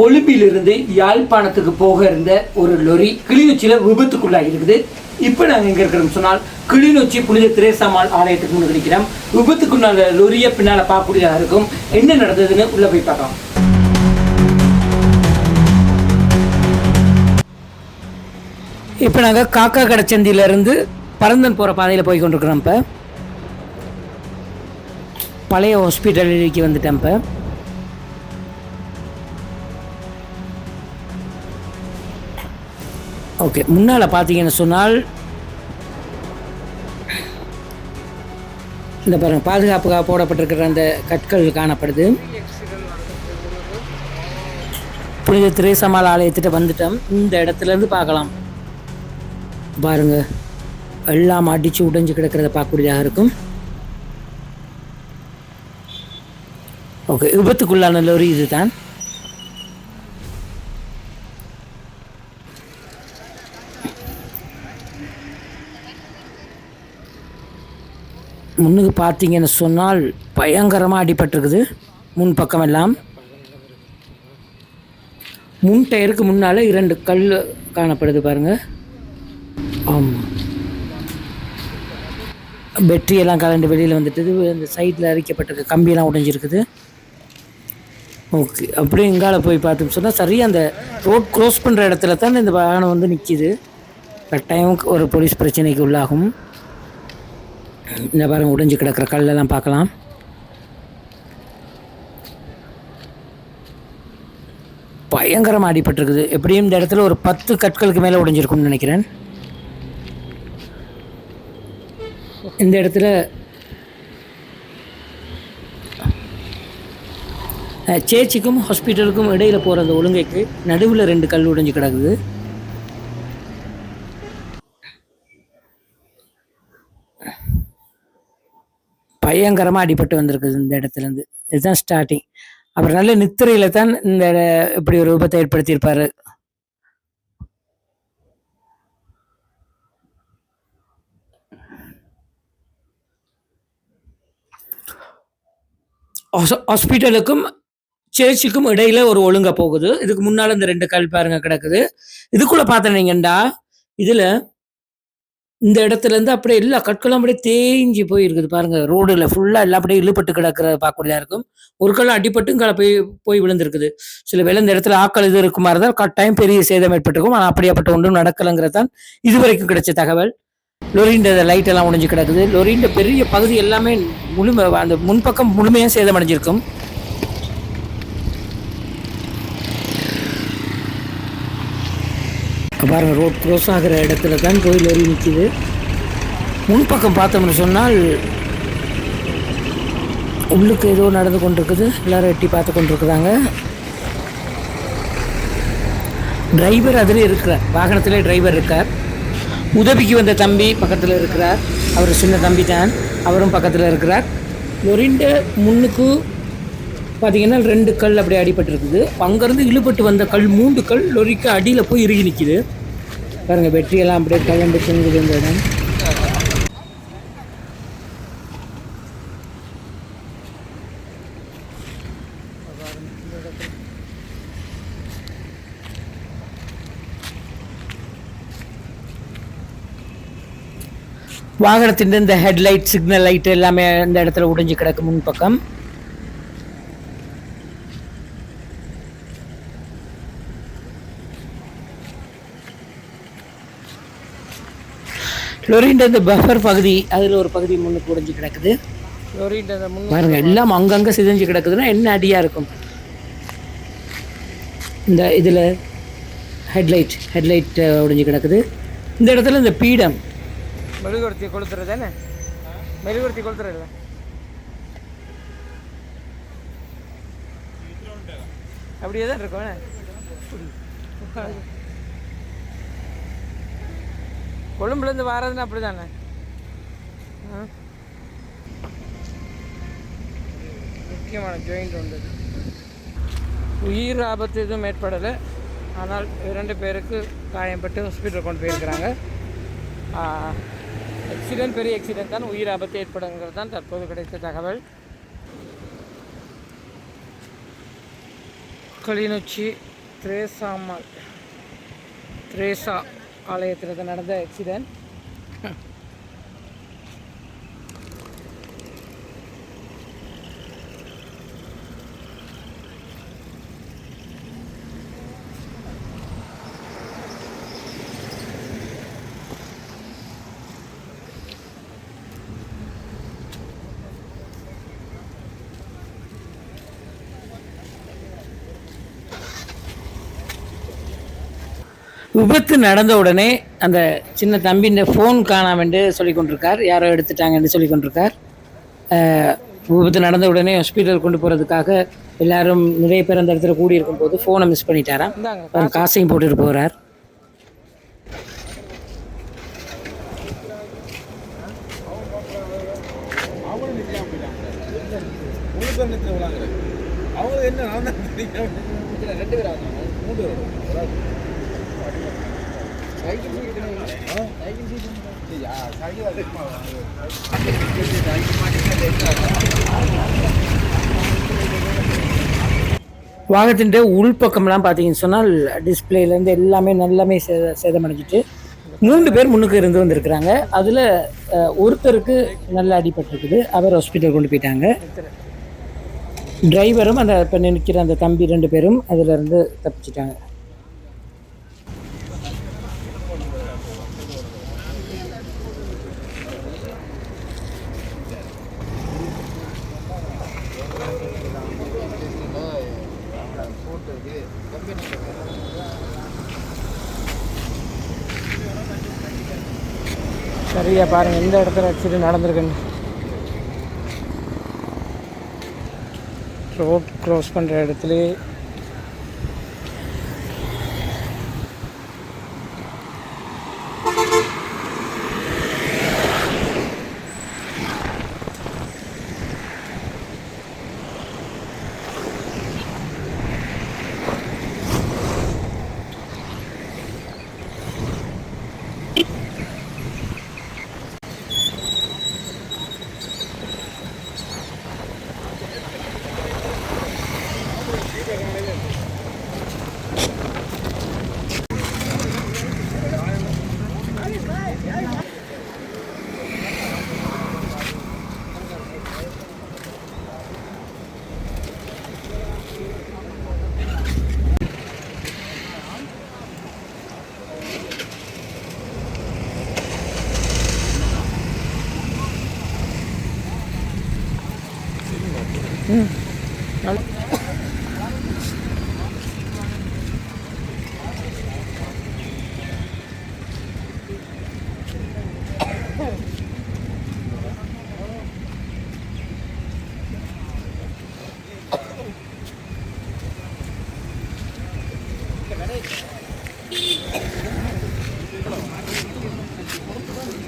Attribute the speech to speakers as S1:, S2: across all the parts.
S1: கொழும்பிலிருந்து யாழ்ப்பாணத்துக்கு போக இருந்த ஒரு லொரி கிளிநொச்சியில் விபத்துக்குள்ளாகி இருக்குது இப்போ நாங்கள் எங்கே இருக்கிறோம் சொன்னால் கிளிநொச்சி புனித திரேசாமால் ஆலயத்துக்கு முன்னாடி நிற்கிறோம் விபத்துக்குள்ளான லொரியை பின்னால் பார்க்கக்கூடியதாக இருக்கும். என்ன நடந்ததுன்னு உள்ளே போய் பார்க்கலாம். இப்போ நாங்கள் காக்கா கடைச்சந்தியிலேருந்து பரந்தன் போகிற பாதையில் போய் கொண்டிருக்கிறோம் இப்போ. பழைய ஹாஸ்பிட்டலுக்கு வந்துட்டேன் இப்போ. ஓகே முன்னால் பார்த்தீங்கன்னு சொன்னால் இந்த பாருங்கள் பாதுகாப்புக்காக போடப்பட்டிருக்கிற அந்த கற்கள் காணப்படுது. புனித திரேசமால் ஆலயத்திட்ட வந்துட்டோம். இந்த இடத்துல இருந்து பார்க்கலாம். பாருங்க எல்லாம் அடித்து உடைஞ்சு கிடக்கிறத பார்க்கக்கூடியதாக இருக்கும். ஓகே விபத்துக்குள்ளான லோரி இதுதான். முன்னுக்கு பார்த்தீங்கன்னு சொன்னால் பயங்கரமாக அடிபட்டிருக்குது. முன் பக்கம் எல்லாம். முன் டயருக்கு முன்னால் இரண்டு கல் காணப்படுது பாருங்கள் ஆமாம் பெட்ரியெல்லாம் கலண்டு வெளியில் வந்துட்டு இந்த சைடில் அரிக்கப்பட்டிருக்க கம்பியெல்லாம் உடைஞ்சிருக்குது. ஓகே அப்படியே இங்கால போய் பார்த்தோம்னு சொன்னால் சரியாக அந்த ரோட் க்ளோஸ் பண்ணுற இடத்துல தான் இந்த வாகனம் வந்து நிற்கிது கட்டாயம் ஒரு போலீஸ் பிரச்சனைக்கு உள்ளாகும். இந்த பாருங்கள் உடைஞ்சு கிடக்கிற கல்லெல்லாம் பார்க்கலாம். பயங்கரமாக அடிபட்டிருக்குது. எப்படியும் இந்த இடத்துல ஒரு பத்து கற்களுக்கு மேலே உடைஞ்சிருக்கும்னு நினைக்கிறேன். இந்த இடத்துல சேச்சிக்கும் ஹாஸ்பிட்டலுக்கும் இடையில போகிற அந்த ஒழுங்கைக்கு நடுவில் ரெண்டு கல் உடைஞ்சு கிடக்குது. பயங்கரமாக அடிபட்டு வந்திருக்குது இந்த இடத்துலேருந்து இதுதான் ஸ்டார்டிங் அப்புறம் நல்ல நித்திரையில் தான் இந்த இப்படி ஒரு விபத்தை ஏற்படுத்தியிருப்பாரு. ஹாஸ்பிட்டலுக்கும் சேர்ச்சுக்கும் இடையில ஒரு ஒழுங்கா போகுது. இதுக்கு முன்னால இந்த ரெண்டு கல் பாருங்க கிடக்குது. இதுக்குள்ள பார்த்தீங்கண்டா இதுல இந்த இடத்துல இருந்து அப்படியே எல்லா கற்களும் அப்படியே தேஞ்சி போயிருக்குது பாருங்க. ரோடுல ஃபுல்லா எல்லாம் அப்படியே இழுபட்டு கிடக்கிறத பார்க்கக்கூடியதா இருக்கும். ஒரு கல் அடிபட்டும் கலை போய் போய் விழுந்திருக்குது. சில வேலை இந்த இடத்துல ஆக்கள் இது இருக்குமா இருந்தால் கட்டாயம் பெரிய சேதம் ஏற்பட்டிருக்கும். ஆனால் அப்படியாப்பட்ட ஒன்றும் நடக்கலைங்கிறது தான் இதுவரைக்கும் கிடைச்ச தகவல். லொரின்ற லைட் எல்லாம் உடைஞ்சு கிடக்குது. லொரின்ற பெரிய பகுதி எல்லாமே முழுமை அந்த முன்பக்கம் முழுமையாக சேதம் அடைஞ்சிருக்கும். பாருங்க ரோட் க்ரோஸ் ஆகிற இடத்துல தான் கோயில் ஏறி நிற்கிது முன்பக்கம் பார்த்தோம்னு சொன்னால் உள்ளுக்கு ஏதோ நடந்து கொண்டிருக்குது. எல்லோரும் எட்டி பார்த்து கொண்டிருக்கிறாங்க. டிரைவர் அதில் இருக்கிறார். வாகனத்திலே டிரைவர் இருக்கார். உதவிக்கு வந்த தம்பி பக்கத்தில் இருக்கிறார். அவர் சின்ன தம்பி தான் அவரும் பக்கத்தில் இருக்கிறார். லொரிண்ட முன்னுக்கு பார்த்தீங்கன்னா ரெண்டு கல் அப்படியே அடிபட்டுருக்குது. அங்கேருந்து இழுபட்டு வந்த கல் மூன்று கல் லொரிக்கு அடியில் போய் இறுகி நிற்கிது பாருங்கள் வெற்றியெல்லாம் அப்படியே கலந்து தொங்குது இந்த இடம். வாகனத்தின் இந்த ஹெட்லைட் சிக்னல் லைட் எல்லாமே அந்த இடத்துல உடைஞ்சு கிடக்கு முன்பக்கம் லொரின்ற இந்த பஃபர் பகுதி அதில் ஒரு பகுதி முன்னுக்கு உடைஞ்சு கிடக்குது.
S2: லொரின்ற அந்த முன்
S1: பாருங்க எல்லாம் அங்கங்கே சிதைஞ்சு கிடக்குதுன்னா என்ன அடியாக இருக்கும்? இந்த இதில் ஹெட்லைட் ஹெட்லைட் உடைஞ்சு கிடக்குது. இந்த இடத்துல இந்த பீடம்.
S2: மெழுகுவர்த்தி கொளுத்துறது தானே? மெழுகுவர்த்தி கொளுத்துறதுல. அப்படியே தான் இருக்கும் என்ன? கொழும்புலேருந்து வாரதுன்னா அப்படி தானே முக்கியமான ஜாயிண்ட் வந்தது உயிர் ஆபத்து எதுவும் ஏற்படலை. ஆனால் இரண்டு பேருக்கு காயம்பட்டு ஹாஸ்பிட்டல் கொண்டு போயிருக்கிறாங்க. ஆக்சிடென்ட் பெரிய ஆக்சிடென்ட் தான். உயிர் ஆபத்து ஏற்படுங்கிறது தான் தற்போது கிடைத்த தகவல். கிளிநொச்சி திரேசாமல் திரேசா ஆலயத்தில் நடந்த ஆக்சிடென்ட்
S1: விபத்து நடந்த உடனே அந்த சின்ன தம்பியின் ஃபோன் காணாமன்று சொல்லி கொண்டிருக்கார் யாரோ எடுத்துட்டாங்கன்னு சொல்லி கொண்டிருக்கார் விபத்து நடந்த உடனே ஹாஸ்பிட்டல் கொண்டு போகிறதுக்காக எல்லாரும் நிறைய பேர் அந்த இடத்துல கூடியிருக்கும் போது ஃபோனை மிஸ் பண்ணிட்டாராம். காசையும் போட்டுட்டு போகிறார்
S3: அவங்க என்ன ரெண்டு பேர் மூணு பேர்
S1: வாகத்தின் உள்பக்கம்லாம் பார்த்தீங்கன்னு சொன்னால் டிஸ்பிளேலேருந்து எல்லாமே நல்லாமே சேத சேதமடைஞ்சிட்டு மூன்று பேர் முன்னுக்கு இருந்து வந்திருக்கிறாங்க. அதில் ஒருத்தருக்கு நல்ல அடிபட்டிருக்குது. அவர் ஹாஸ்பிட்டல் கொண்டு போயிட்டாங்க. டிரைவரும் அந்த இப்போ நிற்கிற அந்த தம்பி ரெண்டு பேரும் அதிலிருந்து தப்பிச்சிட்டாங்க.
S2: சரியா பாருங்கள் எந்த இடத்துல ஆக்சிடென்ட் நடந்திருக்குன்னு. ரோட் க்ரோஸ் பண்ணுற இடத்துல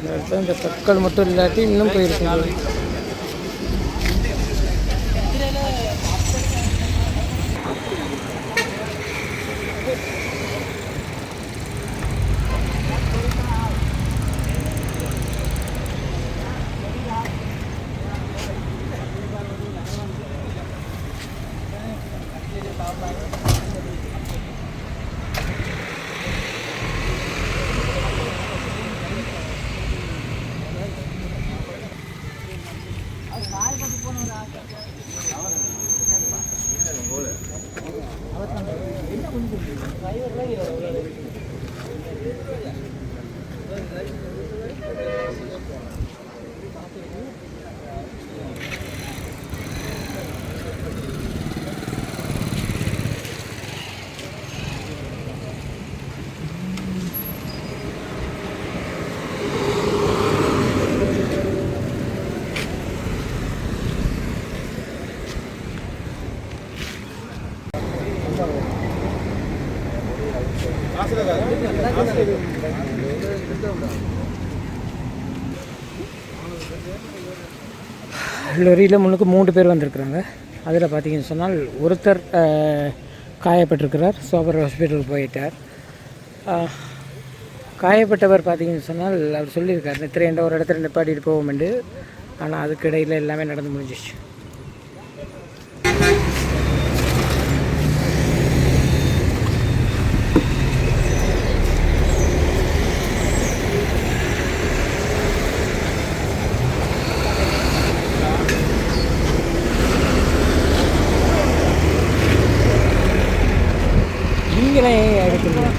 S2: இந்த இடத்துல இந்த கற்கள் மட்டும் இல்லாட்டி இன்னும் போயிருக்கும் லொரியில் முன்னுக்கு மூன்று பேர் வந்திருக்கிறாங்க. அதில் பார்த்தீங்கன்னு சொன்னால் ஒருத்தர் காயப்பட்டிருக்கிறார். சோபர் ஹாஸ்பிட்டல் போயிட்டார். காயப்பட்டவர் பார்த்தீங்கன்னு சொன்னால் அவர் சொல்லியிருக்கார் நித்திரையண்ட ஒரு இடத்துல நிப்பாட்டிட்டு போவோம் ஆனால் அதுக்கு இடையில் எல்லாமே நடந்து முடிஞ்சிச்சு நீங்களே எடுக்கணும்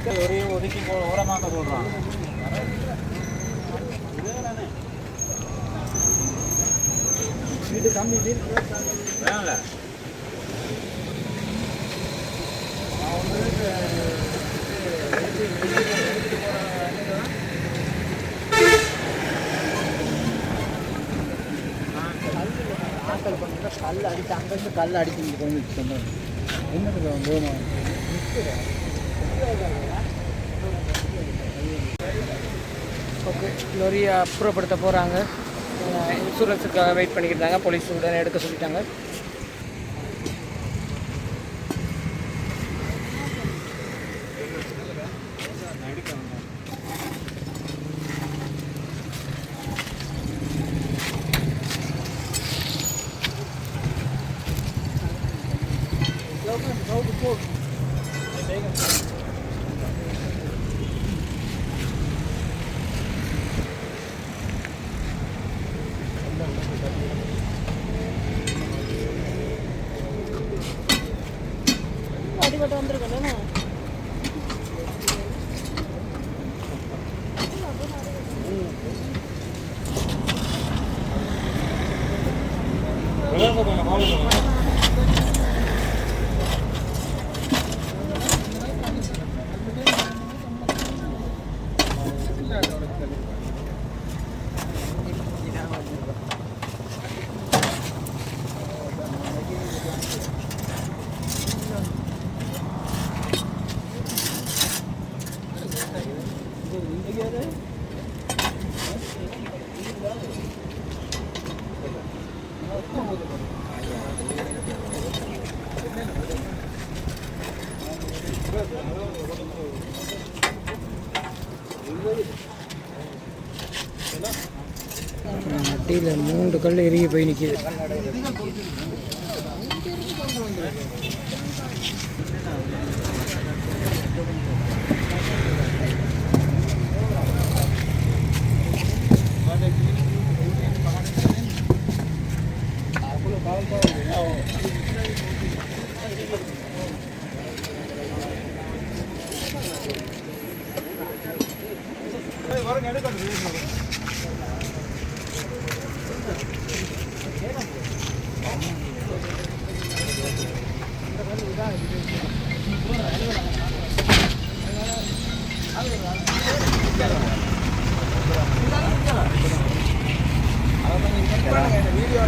S2: மக்கள் ஒரே
S3: ஒதுக்கி ஓரமாக்க சொல்றான் வீட்டு கம்மி வேணாம்ல.
S2: கல் அடிச்சு அங்கேருந்து கல் அடிச்சு இங்கே கொண்டு என்னது ஓகே லொரியை அப்புறப்படுத்த போகிறாங்க இன்சூரன்ஸுக்காக வெயிட் பண்ணிக்கிட்டாங்க போலீஸ் உடனே எடுக்க சொல்லிட்டாங்க. அடியில் மூன்று கல் இறுகி போய் நிற்கிது
S4: வரங்க எடுக்க வீடியோ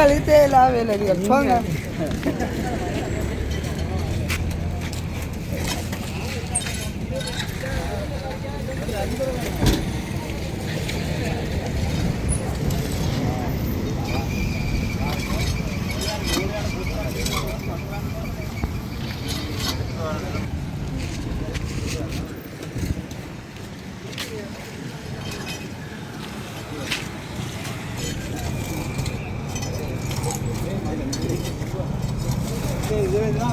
S3: இது இதுதான் அது கிடைக்கும் அதுல எக்ஸ்ட்ரா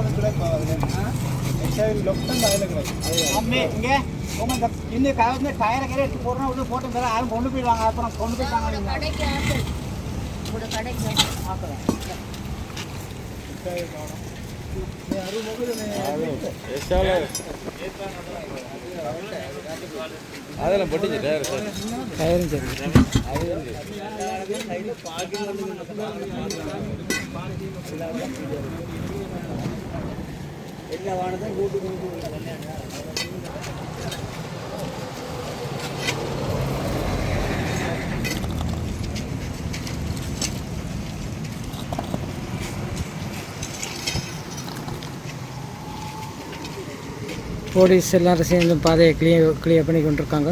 S3: லொக்டம் அதில் கிடைக்கும்
S5: அம்மே இங்கே. உங்க இந்த இந்த கலந்து டயரை கீழே எடுத்து போடுறோம். உள்ள போட்டு தர யாரும் கொண்டு போயிடுவாங்க. அப்புறம் கொண்டு போயிட்டாங்க
S6: கடைக்கு ஆப்பிள் உங்களோட கடைக்கு
S3: அதெல்லாம் பட்டுச்சு டயர்
S2: டயரும் சரி போலீஸ் எல்லாரும் சேர்ந்து பாதையை கிளியர் கிளியர் பண்ணி கொண்டிருக்காங்க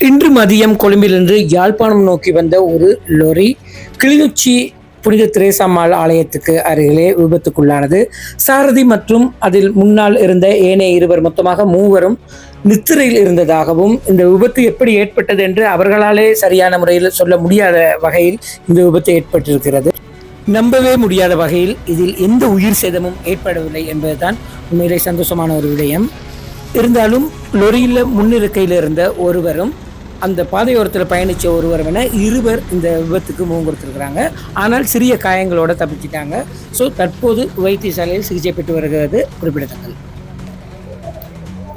S1: இன்று மதியம் கொழும்பிலிருந்து யாழ்ப்பாணம் நோக்கி வந்த ஒரு லொரி கிளிநொச்சி புனித திரேசாமால் ஆலயத்துக்கு அருகிலே விபத்துக்குள்ளானது. சாரதி மற்றும் அதில் முன்னால் இருந்த ஏனைய இருவர் மொத்தமாக மூவரும் நித்திரையில் இருந்ததாகவும் இந்த விபத்து எப்படி ஏற்பட்டது என்று அவர்களாலே சரியான முறையில் சொல்ல முடியாத வகையில் இந்த விபத்து ஏற்பட்டிருக்கிறது. நம்பவே முடியாத வகையில் இதில் எந்த உயிர் சேதமும் ஏற்படவில்லை என்பதுதான் உண்மையிலே சந்தோஷமான ஒரு விடயம். இருந்தாலும் லொரியில் முன்னிருக்கையில் இருந்த ஒருவரும் அந்த பாதையோரத்தில் பயணித்த ஒருவர் என இருவர் இந்த விபத்துக்கு முகம் கொடுத்துருக்குறாங்க ஆனால் சிறிய காயங்களோடு தப்பிச்சிட்டாங்க. ஸோ தற்போது வைத்தியசாலையில் சிகிச்சை பெற்று வருகிறது குறிப்பிடத்தக்கது.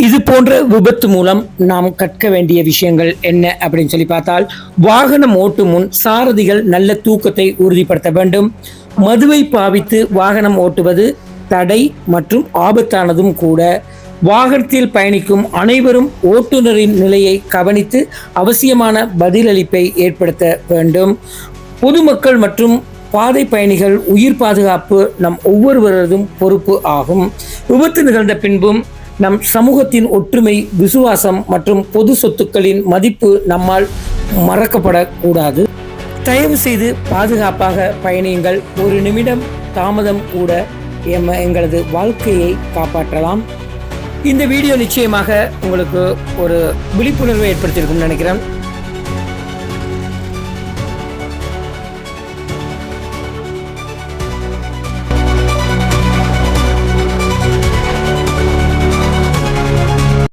S1: இது போன்ற விபத்து மூலம் நாம் கற்க வேண்டிய விஷயங்கள் என்ன அப்படின்னு சொல்லி பார்த்தால் வாகனம் ஓட்டும் முன் சாரதிகள் நல்ல தூக்கத்தை உறுதிப்படுத்த வேண்டும். மதுவை பாவித்து வாகனம் ஓட்டுவது தடை மற்றும் ஆபத்தானதும் கூட. வாகனத்தில் பயணிக்கும் அனைவரும் ஓட்டுநரின் நிலையை கவனித்து அவசியமான பதிலளிப்பை ஏற்படுத்த வேண்டும். பொதுமக்கள் மற்றும் பாதை பயணிகள் உயிர் பாதுகாப்பு நம் ஒவ்வொருவரதும் பொறுப்பு ஆகும். விபத்து நிகழ்ந்த பின்பும் நம் சமூகத்தின் ஒற்றுமை விசுவாசம் மற்றும் பொது சொத்துக்களின் மதிப்பு நம்மால் மறக்கப்படக்கூடாது. தயவு செய்து பாதுகாப்பாக பயணியுங்கள். ஒரு நிமிடம் தாமதம் கூட எம் எங்களது வாழ்க்கையை காப்பாற்றலாம். இந்த வீடியோ நிச்சயமாக உங்களுக்கு ஒரு விழிப்புணர்வை ஏற்படுத்தியிருக்கும்னு நினைக்கிறேன்.